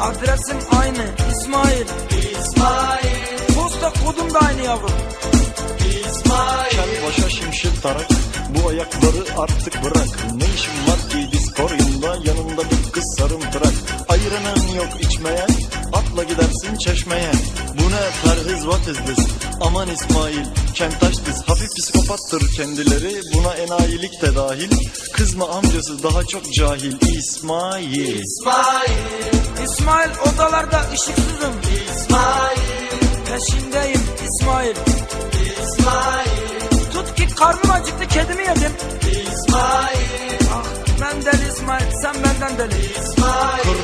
Adresim aynı İsmail. İsmail. Posta kodum da aynı yavrum. İsmail. Kel başa şimşir tarak Bu ayakları artık bırak. Ne işin var ki diskoryumda Yanında bir kız sarımtırak. Ayıranın yok içmeyen Atla gidersin çeşmeye. Bu ne perhiz what is this? Aman İsmail kentaş diz. Hafif psikopattır kendileri. Buna enayilik de dahil. Kızma amcası daha çok cahil. İsmail. İsmail. Odalarda ışıksızım. İsmail. Peşindeyim İsmail. Tut ki karnım acıktı kedimi yedim. İsmail. Ah ben deli İsmail sen benden deli. Kırdığım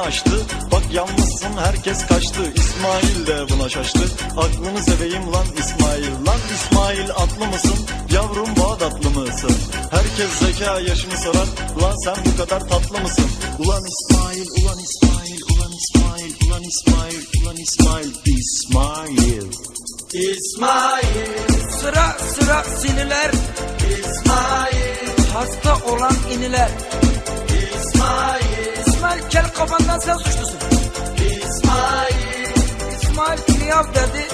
açtı. Bak yalnızsın herkes kaçtı. İsmail de buna şaştı. Aklını seveyim lan İsmail. Lan İsmail atlı mısın? Yavrum Bağdatlı mısın? Herkes zeka yaşını sorar. Lan sen bu kadar tatlı mısın? Ulan İsmail ulan İsmail Ulan İsmail ulan İsmail Ulan İsmail İsmail. İsmail. Sıra sıra siniler İsmail. Hasta olan iniler. İsmail İsmail kel kafandan sen suçlusun. İsmail İsmail miyav dedi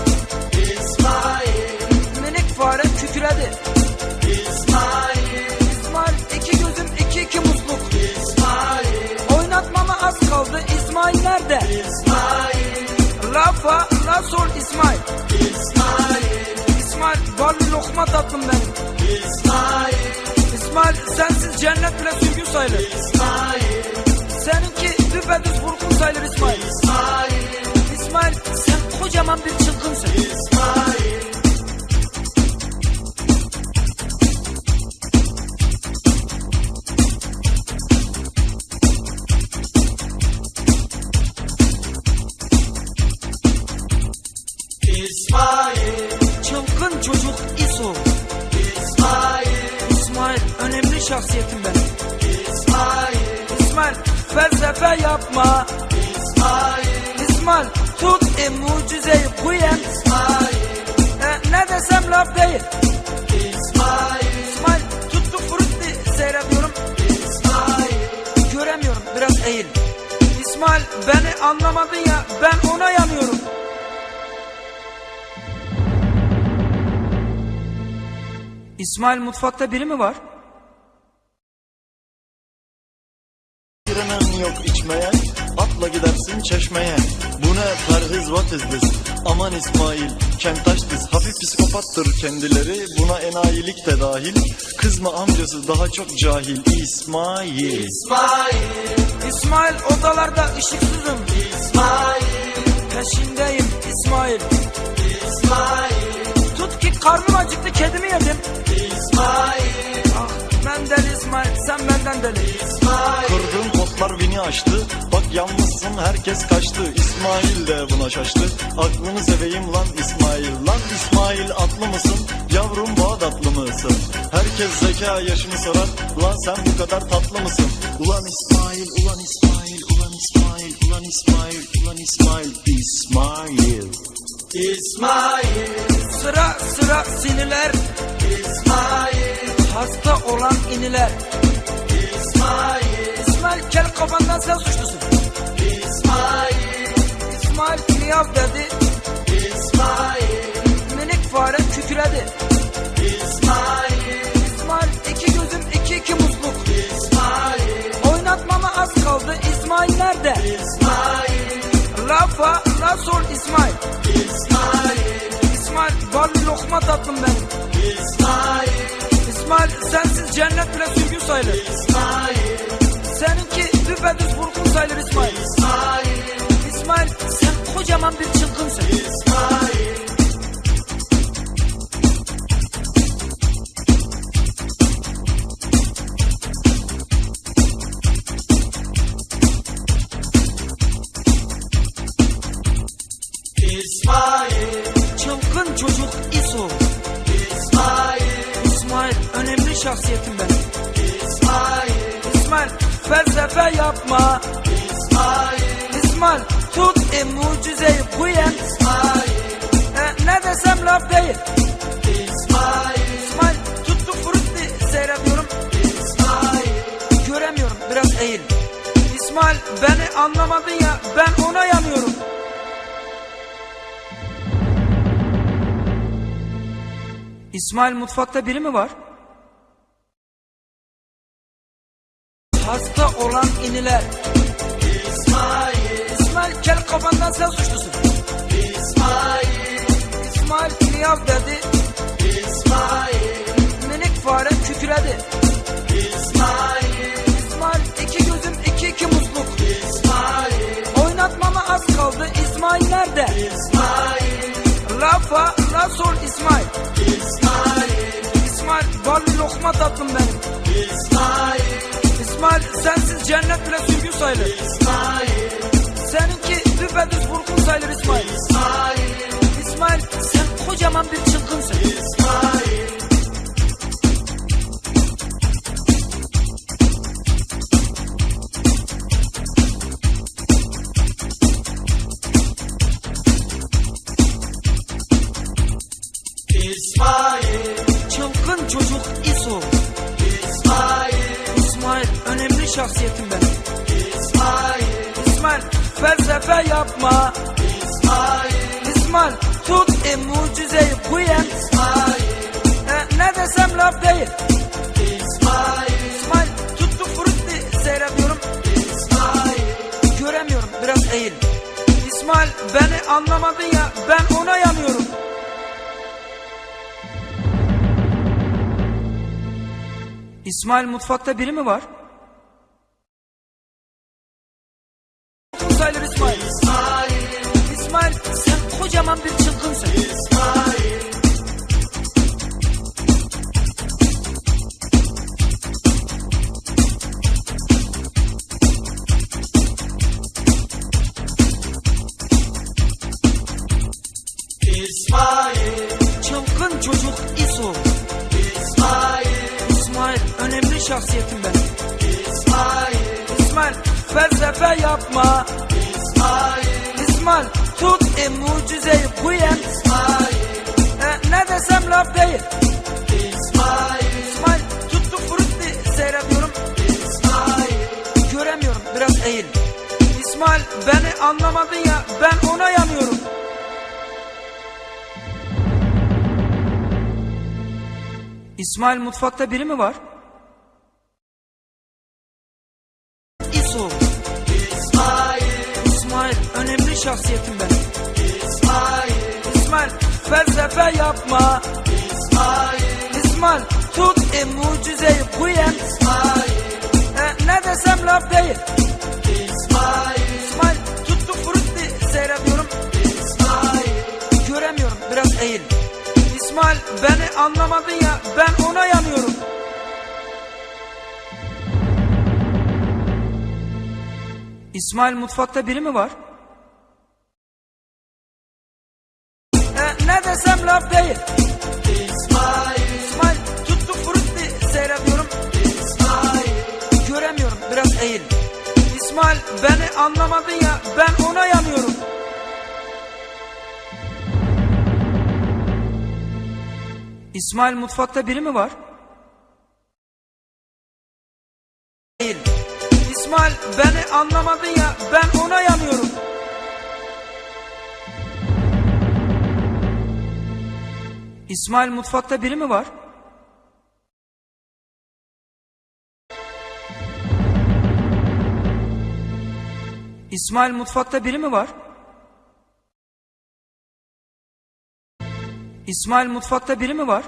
İsmail. Minik fare kükredi. İsmail. İsmail iki gözüm iki iki musluk. İsmail. Oynatmama az kaldı. İsmail nerede? İsmail. La fa la sol İsmail. İsmail. İsmail ballı lokma tatlım benim İsmail. İsmail sensiz cennet bile sürgün sayılır. İsmail sayılır İsmail İsmail. İsmail sen kocaman bir çılgınsın. İsmail İsmail Çılgın çocuk İso. İsmail İsmail önemli şahsiyetim benim İsmail İsmail felsefe yapma İsmail. İsmail tut e mucizeyi kuyen İsmail. E, Ne desem laf değil İsmail. İsmail tuttu frutti seyrediyorum. İsmail. Göremiyorum biraz eğil. İsmail beni anlamadın ya ben ona yanıyorum. İsmail mutfakta biri mi var? Ayıranın yok içmeye Atla gidersin çeşmeye. Bu ne perhiz what is this Aman İsmail kentaş diz. Hafif psikopattır kendileri. Buna enayilik de dahil. Kızma amcası daha çok cahil. İsmail. İsmail odalarda ışıksızım. İsmail Peşindeyim. İsmail İsmail. Tut ki karnım acıktı kedimi yedim. İsmail. Ah ben deli İsmail sen benden deli. Kırdığım potlar vini açtı. Bak yalnızsın herkes kaçtı. İsmail de buna şaştı. Aklını seveyim lan İsmail. Lan İsmail atlı mısın? Yavrum Bağdatlı mısın? Herkes zeka yaşını sorar. Lan sen bu kadar tatlı mısın? Ulan İsmail ulan İsmail Ulan İsmail ulan İsmail Ulan İsmail İsmail. İsmail. Sıra sıra siniler İsmail. Hasta olan iniler. İsmail sen suçlusun. İsmail. İsmail miyav dedi İsmail. Minik fare kükredi. İsmail. İsmail iki gözüm iki iki musluk. İsmail. Oynatmama az kaldı. İsmail nerede? İsmail. La fa la sol İsmail. İsmail. İsmail ballı lokma tatlım benim. İsmail. İsmail sensiz cennet bile sürgün sayılır. İsmail düpedüz vurgun sayılır İsmail. İsmail. İsmail sen kocaman bir çılgınsın. İsmail felsefe yapma. İsmail. İsmail tut e, mucizeyi bu yen. İsmail. E, ne desem laf değil. İsmail. İsmail tuttu frutti seyrediyorum. İsmail. Göremiyorum biraz eğil. İsmail beni anlamadın ya ben ona yanıyorum. İsmail mutfakta biri mi var? Olan iniler. İsmail. İsmail kel kafandan sen suçlusun. İsmail. İsmail miyav dedi. İsmail. Minik fare kükredi. İsmail. İsmail iki gözüm iki iki musluk. İsmail. Oynatmama az kaldı. İsmail nerede? İsmail. Lafa la sor İsmail. İsmail. İsmail ballı lokma tatlım benim. İsmail. İsmail sensiz cennet bile sürgün sayılır. İsmail. Seninki düpedüz vurgun sayılır İsmail. İsmail. İsmail sen kocaman bir çılgınsın. İsmail. İsmail, felsefe yapma. İsmail, İsmail tut e, mucizeyi bu yen. İsmail, E, ne desem laf değil. İsmail, İsmail tuttu frutti seyrediyorum. İsmail, Göremiyorum biraz eğil. İsmail beni anlamadın ya ben ona yanıyorum. İsmail mutfakta biri mi var? Şahsiyetim benim. İsmail, İsmail felsefe yapma. İsmail, İsmail tut e, mucizeyi bu yen. İsmail, E, ne desem laf değil. İsmail, İsmail tuttu frutti seyrediyorum. İsmail, Göremiyorum biraz eğil. İsmail beni anlamadın ya ben ona yanıyorum. İsmail mutfakta biri mi var? Önemli şahsiyetim benim. İsmail, İsmail felsefe yapma. İsmail, İsmail tut e, mucizeyi bu yen. İsmail, E, ne desem laf değil. İsmail, İsmail tuttu frutti seyrediyorum. İsmail, Göremiyorum biraz eğil. İsmail beni anlamadın ya ben ona yanıyorum. İsmail mutfakta biri mi var? Ne desem laf değil. İsmail, İsmail tuttu frutti seyrediyorum. İsmail, Göremiyorum biraz eğil. İsmail beni anlamadın ya ben ona yanıyorum. İsmail mutfakta biri mi var? Değil. İsmail beni anlamadın ya ben ona yanıyorum. İsmail mutfakta biri mi var? İsmail mutfakta biri mi var? İsmail mutfakta biri mi var?